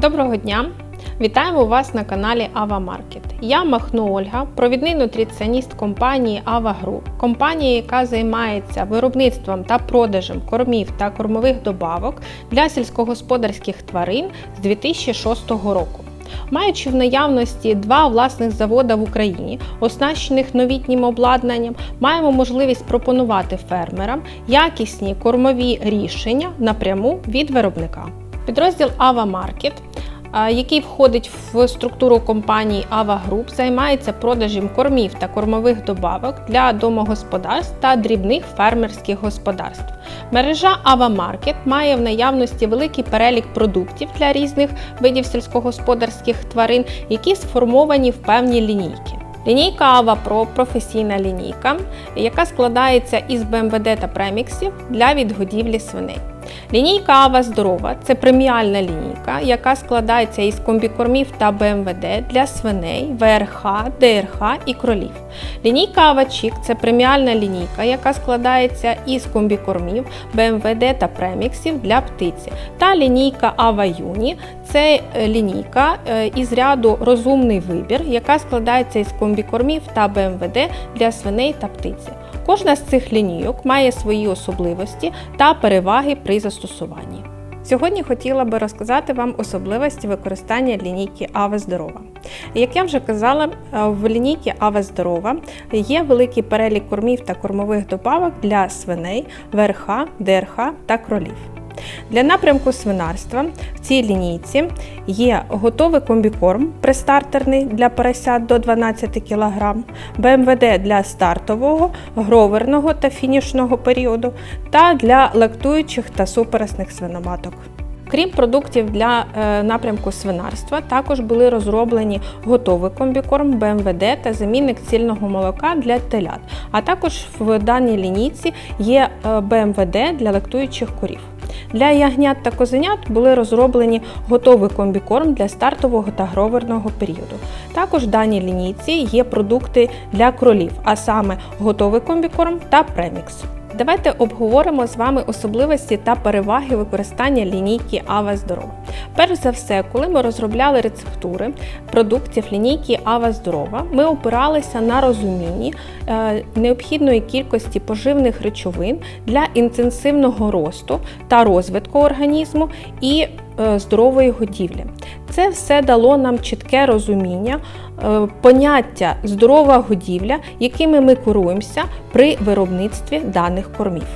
Доброго дня! Вітаємо вас на каналі Ава Маркет. Я Махно Ольга, провідний нутриціоніст компанії Ава Груп, компанія, яка займається виробництвом та продажем кормів та кормових добавок для сільськогосподарських тварин з 2006 року. Маючи в наявності два власних завода в Україні, оснащених новітнім обладнанням, маємо можливість пропонувати фермерам якісні кормові рішення напряму від виробника. Підрозділ Ава Маркет який входить в структуру компанії Ава Груп, займається продажем кормів та кормових добавок для домогосподарств та дрібних фермерських господарств. Мережа Ава Маркет має в наявності великий перелік продуктів для різних видів сільськогосподарських тварин, які сформовані в певні лінійки. Лінійка Ава Pro професійна лінійка, яка складається із БМВД та преміксів для відгодівлі свиней. Лінійка Ава Здорова це преміальна лінійка, яка складається із комбікормів та БМВД для свиней, ВРХ, ДРХ і кролів. Лінійка Ава Чік це преміальна лінійка, яка складається із комбікормів, БМВД та преміксів для птиці. Та лінійка Ава Юні це е, лінійка е, із ряду розумний вибір, яка складається із комбікормів та БМВД для свиней та птиці. Кожна з цих лінійок має свої особливості та переваги при застосуванні. Сьогодні хотіла би розказати вам особливості використання лінійки Аве Здорова. Як я вже казала, е, в лінійці Аве Здорова є великий перелік кормів та кормових добавок для свиней, верха, ДРХ та кролів. Для напрямку свинарства в цій лінійці є готовий комбікорм престартерний для поросят до 12 кг, БМВД для стартового, гроверного та фінішного періоду та для лактуючих та супересних свиноматок. Крім продуктів для е, напрямку свинарства, також були розроблені готовий комбікорм БМВД та замінник цільного молока для телят. А також в даній лінійці є е, БМВД для лактуючих корів. Для ягнят та козенят були розроблені готовий комбікорм для стартового та гроверного періоду. Також в даній лінійці є продукти для кролів, а саме готовий комбікорм та премікс. Давайте обговоримо з вами особливості та переваги використання лінійки Ава Здорова. Перш за все, коли ми розробляли рецептури продуктів лінійки Ава Здорова, ми опиралися на розумінні е, необхідної кількості поживних речовин для інтенсивного росту та розвитку організму і здорової годівлі. Це все дало нам чітке розуміння е, поняття здорова годівля, якими ми керуємося при виробництві даних кормів.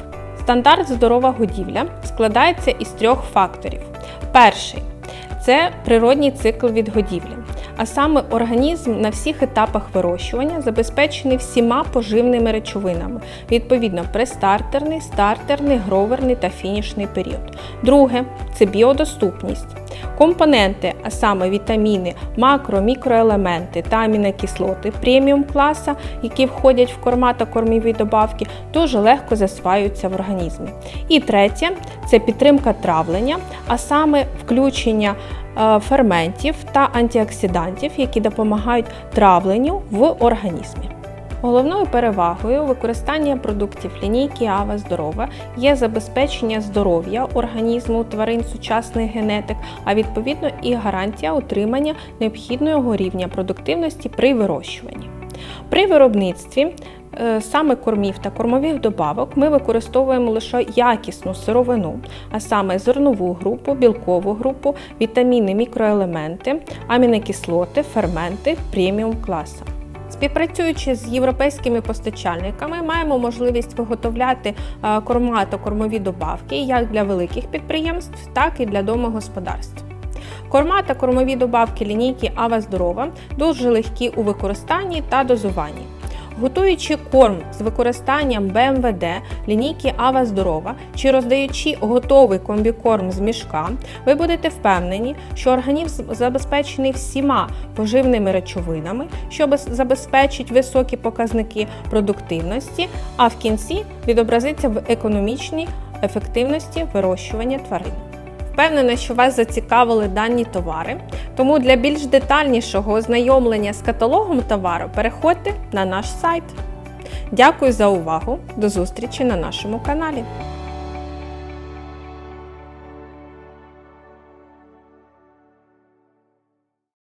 Стандарт здорова годівля складається із трьох факторів. Перший це природній цикл відгодівлі, а саме організм на всіх етапах вирощування забезпечений всіма поживними речовинами, відповідно, престартерний, стартерний, гроверний та фінішний період. Друге це біодоступність. Компоненти, а саме вітаміни, макро, мікроелементи та амінокислоти преміум класа, які входять в корма та кормові добавки, дуже легко засваюються в організмі. І третє це підтримка травлення, а саме включення ферментів та антиоксидантів, які допомагають травленню в організмі. Головною перевагою використання продуктів лінійки Ава Здорова є забезпечення здоров'я організму тварин сучасних генетик, а відповідно і гарантія отримання необхідного рівня продуктивності при вирощуванні. При виробництві е, саме кормів та кормових добавок ми використовуємо лише якісну сировину, а саме зернову групу, білкову групу, вітаміни, мікроелементи, амінокислоти, ферменти преміум класу. Співпрацюючи з європейськими постачальниками, маємо можливість виготовляти е, корма та кормові добавки як для великих підприємств, так і для домогосподарств. Корма та кормові добавки лінійки Ава Здорова дуже легкі у використанні та дозуванні. Готуючи корм з використанням БМВД, лінійки Ава Здорова чи роздаючи готовий комбікорм з мішка, ви будете впевнені, що організм забезпечений всіма поживними речовинами, що забезпечить високі показники продуктивності, а в кінці відобразиться в економічній ефективності вирощування тварин. Впевнена, що вас зацікавили дані товари, тому для більш детальнішого ознайомлення з каталогом товару переходьте на наш сайт. Дякую за увагу! До зустрічі на нашому каналі!